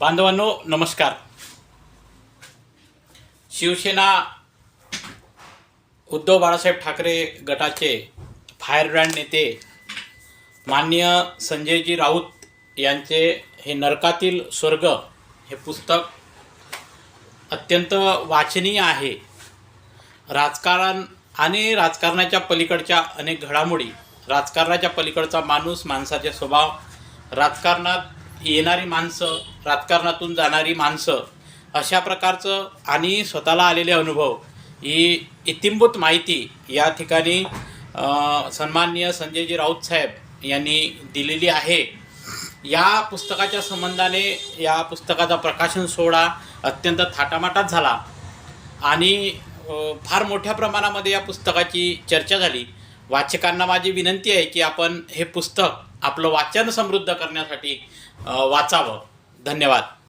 बांधवांनो नमस्कार. शिवसेना उद्धव बाळासाहेब ठाकरे गटाचे फायरब्रँड नेते माननीय संजयजी राऊत यांचे हे नरकातील स्वर्ग हे पुस्तक अत्यंत वाचनीय आहे. राजकारण आणि राजकारणाच्या पलीकडच्या अनेक घडामोडी राजकारणाच्या पलीकडचा माणूस माणसाचे स्वभाव राजकारणात येणारी माणसं राजकारणातून जाणारी माणसं अशा प्रकारचं आणि स्वतःला आलेले अनुभव ही इतिंभूत माहिती या ठिकाणी सन्माननीय संजयजी राऊत साहेब यांनी दिलेली आहे. या पुस्तकाच्या संबंधाने या पुस्तकाचा प्रकाशन सोहळा अत्यंत थाटामाटात झाला आणि फार मोठ्या प्रमाणामध्ये या पुस्तकाची चर्चा झाली. वाचकांना माझी विनंती आहे की आपण हे पुस्तक आपलं वाचन समृद्ध करण्यासाठी वाचावं. धन्यवाद.